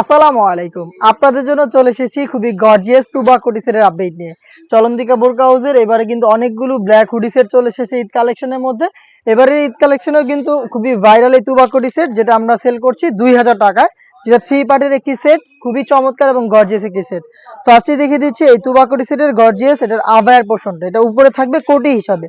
আসসালামু আলাইকুম। আপনাদের জন্য চলে এসেছি খুবই গর্জিয়াস তুবা সেটের আপডেট নিয়ে। চলন্তিকা বোরকা হাউসের এবারে কিন্তু অনেকগুলো ব্ল্যাক হুডি সেট চলে এসেছে ঈদ কালেকশনের মধ্যে। এবারে ঈদ কালেকশনেও কিন্তু খুবই ভাইরাল এই তুবা কোটি সেট যেটা আমরা সেল করছি দুই হাজার টাকায়। যেটা থ্রি পার্টের একটি সেট খুবই চমৎকার এবং গর্জিয়াস একটি সেট ফার্স্টে দেখিয়ে দিচ্ছি, এই তুবা কোটি সেটের গর্জিয়াস এটার আবায়ার পোষণটা এটা উপরে থাকবে কোটি হিসাবে।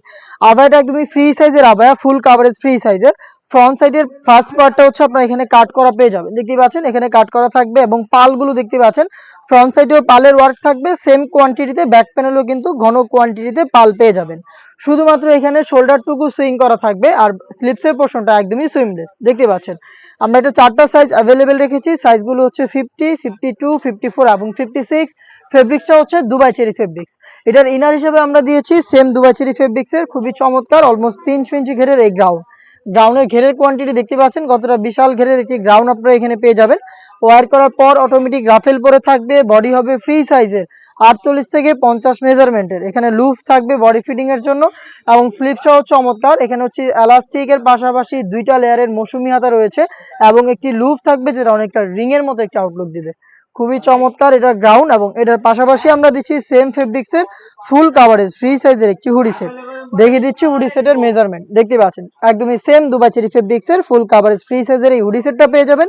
আবায়াটা একদমই ফ্রি সাইজের আবায়া ফুল কাভারেজ ফ্রি সাইজের ফ্রন্ট সাইডের ফার্স্ট পার্টটা হচ্ছে আপনার এখানে কাট করা পেয়ে যাবেন। দেখতে পাচ্ছেন, এখানে কাট করা থাকবে এবং পালগুলো দেখতে পাচ্ছেন ফ্রন্ট সাইডেও পালের ওয়ার্ক থাকবে সেম কোয়ান্টিটিতে ব্যাক প্যানেলও কিন্তু ঘন কোয়ান্টিটিতে পাল পেয়ে যাবেন। শুধুমাত্র এখানে শোল্ডারটুকু সুইং করা থাকবে আর স্লিপসের পোর্শনটা একদমই সুইমলেস দেখতে পাচ্ছেন? আমরা এটা চারটা সাইজ অ্যাভেলেবেল রেখেছি সাইজগুলো হচ্ছে fifty fifty two fifty four এবং ফিফটি সিক্স ফেব্রিক্সটা হচ্ছে দুবাই চেরি ফেব্রিক্স এটার ইনার হিসেবে আমরা দিয়েছি সেম দুবাই চেরি ফেব্রিক্সের খুবই চমৎকার অলমোস্ট তিনশো ইঞ্চি ঘেরের এই গ্রাউন্ড গ্রাউন্ডের ঘেরের কোয়ান্টিটি দেখতে পাচ্ছেন, কতটা বিশাল ঘেরের একটি গ্রাউন্ড আপনারা এখানে পেয়ে যাবেন। ওয়ার করার পর অটোমেটিক রাফেল পরে থাকবে বডি হবে ফ্রি সাইজের আটচল্লিশ থেকে পঞ্চাশ মেজারমেন্টের এখানে লুফ থাকবে বডি ফিটিং এর জন্য এবং ফ্লিপসটাও চমৎকার। এখানে হচ্ছে এলাস্টিকের পাশাপাশি দুইটা লেয়ারের মৌসুমি হাতা রয়েছে এবং একটি লুফ থাকবে যেটা অনেকটা রিং এর মতো একটা আউটলুক দিবে। খুবই চমৎকার এটা গ্রাউন্ড এবং এটার পাশাপাশি আমরা দিচ্ছি সেম ফেব্রিক্সের ফুল কাভারেজ ফ্রি সাইজের একটি হুডি সেট দেখিয়ে দিচ্ছি হুডি সেটের মেজারমেন্ট দেখতে পাচ্ছেন, একদমই সেম দুবাই চেরি ফেব্রিক্সের ফুল কাভারেজ ফ্রি সাইজের এই হুডি সেটটা পেয়ে যাবেন।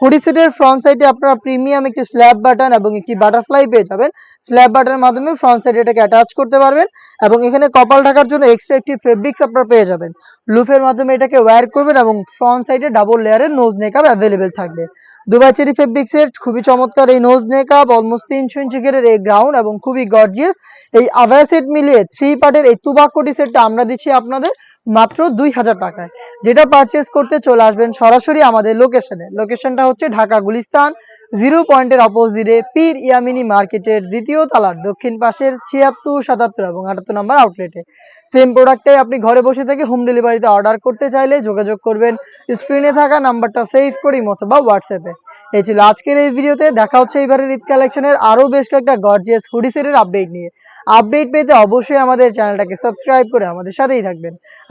হুডি সেটের ফ্রন্ট সাইডে আপনারা প্রিমিয়াম একটি স্ল্যাব বাটন এবং একটি বাটারফ্লাই পেয়ে যাবেন। স্ল্যাব বাটনের মাধ্যমে ফ্রন্ট সাইডে এটাকে অ্যাটাচ করতে পারবেন এবং এখানে কপাল ঢাকার জন্য এক্সট্রা একটি ফেব্রিক্স আপনারা পেয়ে যাবেন। লুফের মাধ্যমে এটাকে ওয়্যার করবেন এবং ফ্রন্ট সাইডে ডাবল লেয়ারের নোজ নেকআপ অ্যাভেলেবেল থাকবে। দুবাই চেরি ফেব্রিক্সের খুবই চমৎকার এই নোজ নেকআপ অলমোস্ট তিনশো ইঞ্চি ঘেরের এই গ্রাউন্ড এবং খুবই গর্জিয়াস এই আভায়া সেট মিলিয়ে থ্রি পার্টের এই তুবাকটি সেটটা আমরা দিচ্ছি আপনাদের। মাত্র দুই হাজার টাকায়। যেটা পারচেস করতে চলে আসবেন সরাসরি আমাদের লোকেশনে লোকেশনটা হচ্ছে ঢাকা গুলিস্তান জিরো পয়েন্টের অপোজিটে পীর ইয়ামিনী মার্কেটের দ্বিতীয় তালার দক্ষিণ পাশের ছিয়াত্তর, সাতাত্তর এবং আটাত্তর নম্বর আউটলেটে সেম প্রোডাক্টটাই আপনি ঘরে বসে থেকে হোম ডেলিভারিতে অর্ডার করতে চাইলে যোগাযোগ করবেন স্ক্রিনে থাকা নাম্বারটা সেভ করি অথবা হোয়াটসঅ্যাপে এই ছিল আজকের এই ভিডিওতে দেখা হচ্ছে এবারের ঈদ কালেকশনের আরও বেশ কয়েকটা গর্জিয়াস হুডি সেটের আপডেট নিয়ে। আপডেট পেতে অবশ্যই আমাদের চ্যানেলটাকে সাবস্ক্রাইব করে আমাদের সাথেই থাকবেন।